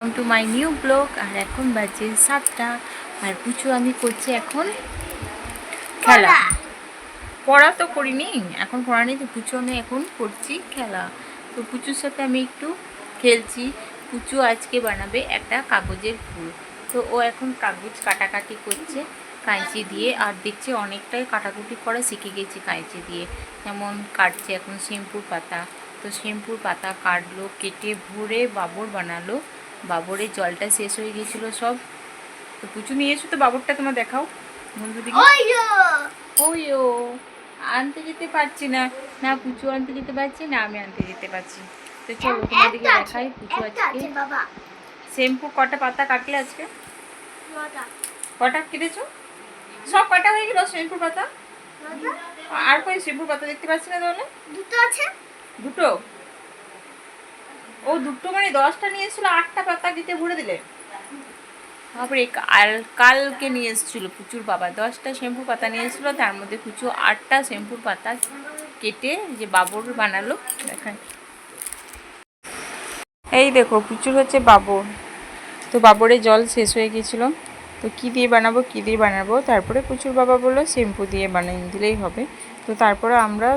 Welcome to my new vlog আর এখন বাজে সাতটা। আর পুচু আমি করছি এখন খেলা। পড়া। তো করিনি এখন পড়া নেই তো পুচু আমি এখন করছি খেলা। তো পুচুর সাথে আমি একটু খেলছি। পুচু আজকে বানাবে একটা কাগজের ফুল। তো ও এখন কাগজ কাটাকাটি করছে কাঁচি দিয়ে আর দেখছে অনেকটাই কাটাকুটি করা শিখে গেছে কাঁচি দিয়ে। যেমন কাটছে এখন শ্যাম্পুর পাতা। তো শ্যাম্পুর পাতা কাটলো কেটে ভরে বাবর বানালো। বাবরের জলটা শেষ হয়ে গিয়েছিল সব। তো পুচু নিয়ে এসো তো বাবরটা তোমার দেখাও। বন্ধুদিকে ওই ও আনতে যেতে পারছি না। না পুচু আনতে যেতে পারছি না আমি আনতে যেতে পারছি। তো চলো তোমাদেরকে দেখাই পুচু আজকে। শ্যাম্পু কটা পাতা কাটলে আজকে? কটা কেটেছো? সব কটা হয়ে গেল শ্যাম্পুর পাতা? আর কই শ্যাম্পুর পাতা দেখতে পাচ্ছি না তাহলে? দুটো আছে। দুটো? ও দুটো মানে দশটা নিয়ে এসেছিল আটটা পাতা দিতে ভরে দিলে। তারপরে কাল, কালকে নিয়ে এসেছিল প্রচুর বাবা দশটা শ্যাম্পু পাতা নিয়ে এসেছিল, তার মধ্যে কুচু আটটা শ্যাম্পুর পাতা কেটে যে বাবর বানালো দেখায় এই দেখো, প্রচুর হচ্ছে বাবর। তো বাবরে জল শেষ হয়ে গিয়েছিল। তো কী দিয়ে বানাবো, কী দিয়ে বানাবো? তারপরে প্রচুর বাবা বলল, শ্যাম্পু দিয়ে বানিয়ে দিলেই হবে। তো তারপরে আমরা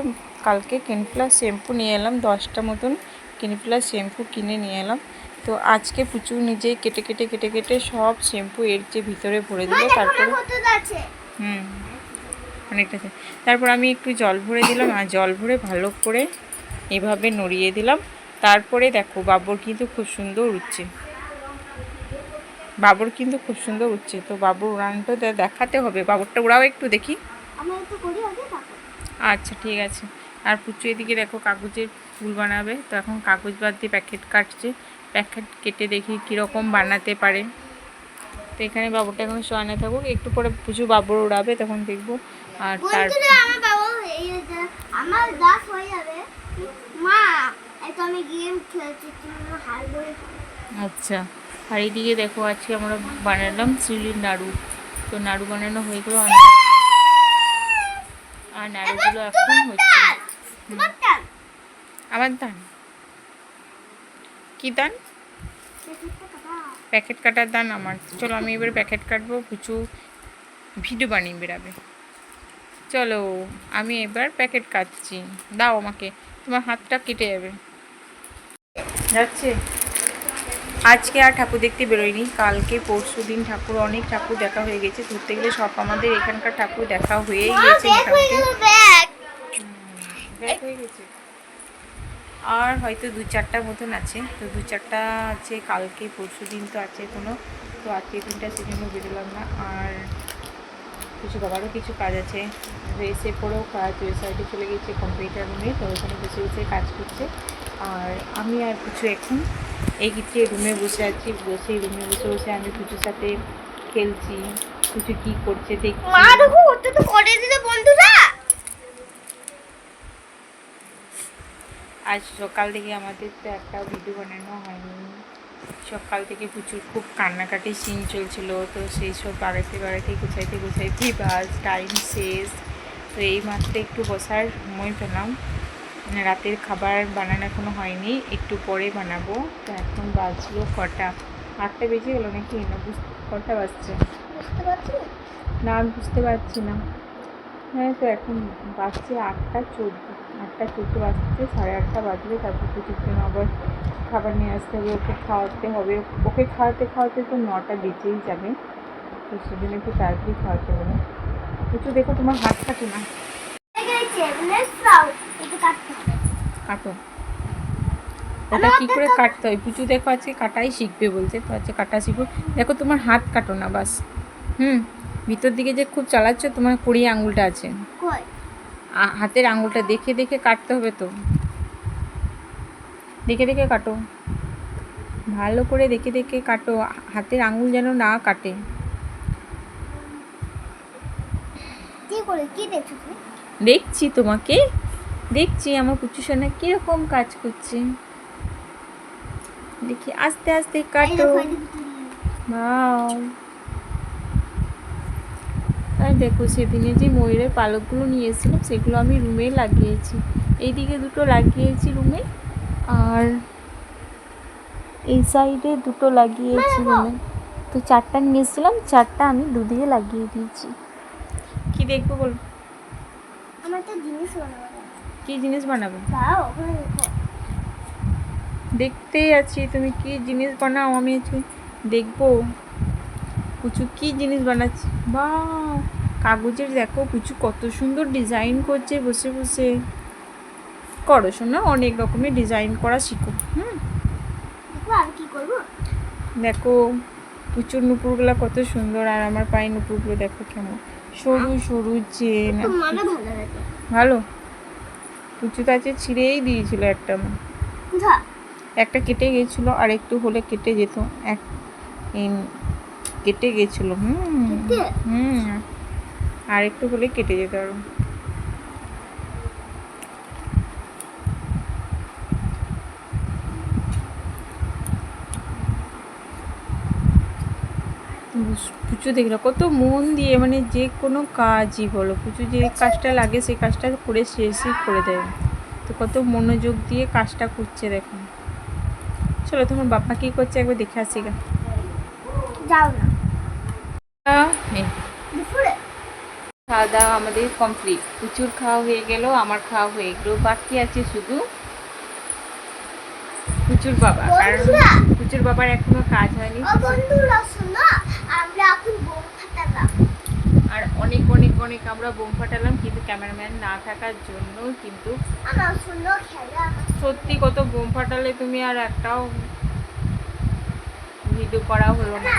কালকে ক্লিনিক শ্যাম্পু নিয়ে এলাম, দশটা মতন। ক্লিনিক শ্যাম্পু কিনে নিয়ে এলাম। তো আজকে পুচু নিজেই কেটে কেটে কেটে কেটে সব শ্যাম্পু এর যে ভিতরে ভরে দিল তারপরে কত হুম অনেকটা তারপর আমি একটু জল ভরে দিলাম আর জল ভরে ভালো করে এভাবে নড়িয়ে দিলাম। তারপরে দেখো বাবর কিন্তু খুব সুন্দর উঠছে বাবর কিন্তু খুব সুন্দর উঠছে তো বাবর উড়ানটা দেখাতে হবে। বাবরটা উড়াও একটু দেখি। তারপর। আচ্ছা ঠিক আছে। আর পুচু এদিকে দেখো কাগজের ফুল বানাবে। তো এখন কাগজ বাদ দিয়ে প্যাকেট কাটছে। প্যাকেট কেটে দেখি কীরকম বানাতে পারে। তো এখানে বাবুরটা এখন শোয়ানো থাকুক। একটু পরে পুচু বাবুর উড়াবে তখন দেখব। আর তার বন্ধুরা আমার এই যে দাস হয়ে যাবে। মা এটা আমি গেম খেলছি তুমি আমার হাল ধরে আচ্ছা। আর এইদিকে দেখো আজকে আমরা বানালাম চিলির নাড়ু। তো নাড়ু বানানো হয়ে গেলো। আর নাড়ুগুলো এখন হচ্ছে। আমার দান কি দান প্যাকেট কাটার দান আমার। চলো আমি এবার প্যাকেট কাটবো কিছু ভিডিও বানিয়ে বেরাবে। চলো আমি এবার প্যাকেট কাটছি। দাও আমাকে তোমার হাতটা কেটে যাবে। যাচ্ছে। আজকে আর ঠাকুর দেখতে বেরোয়নি। কালকে পরশু দিন ঠাকুর অনেক ঠাকুর দেখা হয়ে গেছে। ঘুরতে গেলে সব আমাদের এখানকার ঠাকুর দেখা হয়েই গেছে মোটামুটি ব্যাগ ব্যাগ হয়ে গেছে আর হয়তো দু চারটা মতন আছে। তো দু চারটা আছে কালকে পরশু দিন তো আছে কোনো তো আজকে দিনটা সেজন্য বেরোলাম না। আর কিছু বাবারও কিছু কাজ আছে। এসে পরেও কাজ ওই সাইডে চলে গেছে কম্পিউটার রুমে তো ওখানে বসে বসে কাজ করছে। আর আমি আর কিছু এখন এই গিয়ে রুমে বসে আছি বসে রুমে বসে বসে আমি কিছুর সাথে খেলছি কিছু কি করছে দেখছি। মা দেখো ওটা তো করে দিলে বন্ধুরা! আজ সকাল থেকে আমাদের তো একটা ভিডিও বানানো হয়নি। সকাল থেকে প্রচুর খুব কান্নাকাটি সিন চলছিল তো সেই সব বাড়াইতে বাড়াইতে গুছাইতে গুছাইতে বাস টাইম শেষ। তো এই মাত্র একটু বসার সময় পেলাম। মানে রাতের খাবার বানানো এখনও হয়নি একটু পরে বানাবো। তো এখন বাজলো কটা? আটটা বেজে গেলো নাকি? না বুঝ- কটা বাজছে? বুঝতে পারছি না আমি বুঝতে পারছি না। হ্যাঁ তো এখন বাজছে আটটা চোদ্দ। আটটা চোদ্দ বাজছে সাড়ে আটটা বাজবে তারপর জন্য আবার খাবার নিয়ে আসতে হবে ওকে খাওয়াতে হবে। ওকে খাওয়াতে খাওয়াতে তো নটা বেজেই যাবে তো সেদিন একটু তাড়াতাড়ি খাওয়াতে হবে। একটু দেখো তোমার হাত কাটো না কাটো। ওটা কী করে কাটতে হয়? পুচু দেখো আজকে কাটাই শিখবে বলছে তো আজকে কাটা শিখব দেখো তোমার হাত কাটো না বাস। হুম ভিতর দিকে যে খুব চালাচ্ছ তোমার কুড়ি আঙুলটা আছে। হাতের আঙুলটা দেখে দেখে কাটতে হবে তো। দেখে দেখে কাটো। ভালো করে দেখে দেখে কাটো। হাতের আঙুল যেন না কাটে। দেখছ তুমি? দেখছি তোমাকে। দেখছি আমার পুচু সোনা কীরকম কাজ করছে। দেখি আস্তে আস্তে কাটো। বাও। আর দেখো সেদিনে যে ময়ূরের পালকগুলো নিয়ে এসেছিলাম সেগুলো আমি রুমে লাগিয়েছি। এইদিকে দুটো লাগিয়েছি রুমে আর এই সাইডে দুটো লাগিয়েছি রুমে। তো চারটা নিয়ে এসেছিলাম চারটা আমি দুদিকে লাগিয়ে দিয়েছি। কি দেখব বল? আমার তো জিনিস বানাবো। কি জিনিস বানাবে? দেখতেই আছি তুমি কি জিনিস বানাও? আমি দেখব। পুচু কি জিনিস বানাচ্ছি? বা কাগজের দেখো পুচু কত সুন্দর ডিজাইন করছে বসে বসে। করো শোনো অনেক রকমের ডিজাইন করা শিখো হুম? দেখো পুচুর নুপুরগুলো কত সুন্দর আর আমার পায়ের নুপুরগুলো দেখো কেমন। সরু সরু চেন ভালো ভালো? পুচু তো আছে ছিঁড়েই দিয়েছিল একটা। একটা কেটে গেছিল আর একটু হলে কেটে যেত। এক কেটে গেছিল হুম? হুম। আর একটু হলে কেটে যেত আরও পুজো দেখল কত মন দিয়ে মানে যে কোনো কাজই বলো পুজো যে কাজটা লাগে সেই কাজটা করে শেষই করে দেয়। তো কত মনোযোগ দিয়ে কাজটা করছে দেখো। চলো তোমার বাপ্পা কি করছে একবার দেখে আসি গা। যাও না। খাওয়া দাওয়া আমাদের কমপ্লিট প্রচুর খাওয়া হয়ে গেল আমার খাওয়া হয়ে গেল। বাকি আছে শুধু প্রচুর বাবা। কারণ। প্রচুর বাবার এখনও কাজ হয়নি। ও বন্ধুরা শোনো আমরা এখন বোম ফাটালাম। আর অনেক অনেক অনেক আমরা বোম ফাটালাম কিন্তু ক্যামেরাম্যান না থাকার জন্য কিন্তু সত্যি কত বোম ফাটালে তুমি আর একটাও ভিডিও করা হলো না।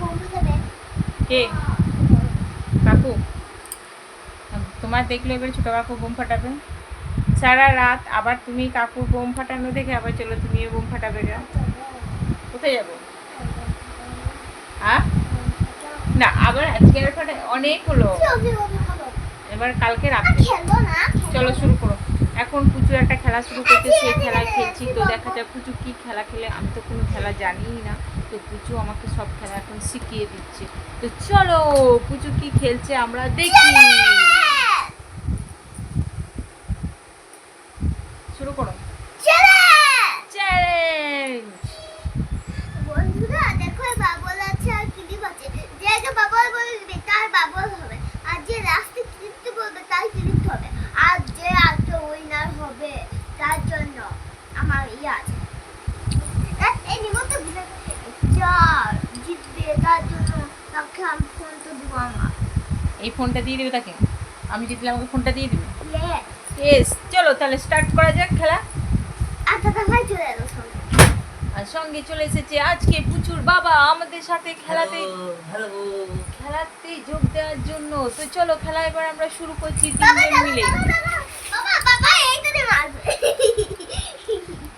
বোম ফাটাবে? কে? কাকু। তোমার দেখলে এবার ছোটো কাকু বোম ফাটাবে। সারা রাত আবার তুমি কাকুর বোম ফাটানো দেখে আবার চলো তুমিও বোম ফাটাবে গা। কোথায় যাব? হ্যাঁ না আবার আজকে আর ফাটা অনেক হলো। এবার কালকে রাত্রে। চলো শুরু করো। এখন পুচু একটা খেলা শুরু করতে সেই খেলা খেলছি, তো দেখা যাক পুচু কি খেলা খেলে, আমি তো কোনো খেলা জানিই না, তো পুচু আমাকে সব খেলা এখন শিখিয়ে দিচ্ছে। তো চলো পুচু কি খেলছে আমরা দেখি শুরু করো চ্যালেঞ্জ বন্ধুরা দেখো এই বাবল আছে আর ক্লিপ আছে যে আগে বাবল বলবে তার বাবল হবে আর যে লাস্টে ক্লিপতে বলবে তার ক্লিপ হবে আর যে আজকে উইনার হবে তার জন্য আমার ইয়ে আছে এ- এই নিমন্ত্রণ যার জিতবে তার জন্য তাকে আমি ফোন তো দেবো আমার এই ফোনটা দিয়ে দেবে তাকে? আমি জিতলে আমাকে ফোনটা দিয়ে দিবে? ইয়েস চলো তাহলে স্টার্ট করা যাক খেলা। আর সঙ্গে। আর সঙ্গে চলে এসেছে আজকে পুচুর বাবা আমাদের সাথে খেলাতে। খেলাতে যোগ দেওয়ার জন্য। তো চলো খেলা এবার আমরা শুরু করছি তিনজন মিলে।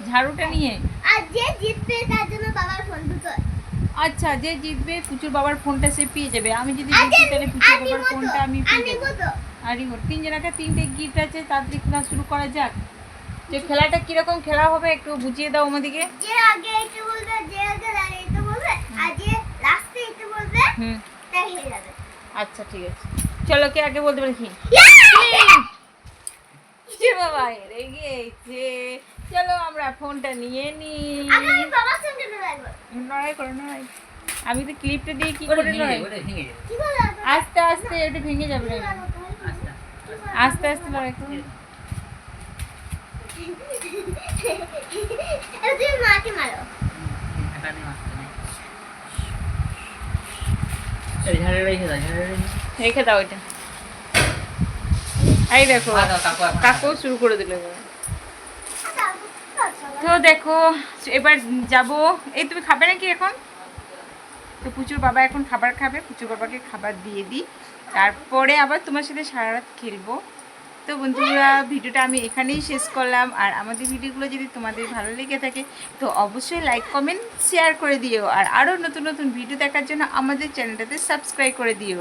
ঝাড়ুটা নিয়ে। আর যে জিতবে তার জন্য বাবার ফোন দুটো আচ্ছা যে জিতবে পুচুর বাবার ফোনটা সে পেয়ে যাবে। আমি যদি জিতি তাহলে পুচুর বাবার ফোনটা আমি পেয়ে যাব। তো। আর রিমোট তিনজনাকে তিনটে গিফট আছে তাড়াতাড়ি খেলা শুরু করা যাক। যে খেলাটা কীরকম খেলা হবে একটু বুঝিয়ে দাও আমাদেরকে। যে আগে এটা বলবে যে আগে এটা বলবে আর যে লাস্টে এটা বলবে হুম। তাই হেরে যাবে। আচ্ছা ঠিক আছে। চলো কে আগে বলতে পারি যে বাবা হেরে গিয়েছে চলো আমরা ফোনটা নিয়ে নিই। আমি করো তো ক্লিপটা দিয়ে কি করে করে আস্তে আস্তে এটা ভেঙে যাবে। আস্তে আস্তে লড়াই করো। মাকে মারো। রেখে দাও, এটা। এই দেখো কাকু কাকু শুরু করে দিল এবার। তো দেখো, এবার যাব। এই তুমি খাবে নাকি এখন? তো পুচুর বাবা এখন খাবার খাবে, পুচুর বাবাকে খাবার দিয়ে দিই। তারপরে আবার তোমার সাথে সারা রাত খেলব। তো বন্ধুরা, ভিডিওটা আমি এখানেই শেষ করলাম। আর আমাদের ভিডিওগুলো যদি তোমাদের ভালো লেগে থাকে, তো অবশ্যই লাইক কমেন্ট শেয়ার করে দিও। আর আরও নতুন নতুন ভিডিও দেখার জন্য আমাদের চ্যানেলটাতে সাবস্ক্রাইব করে দিও।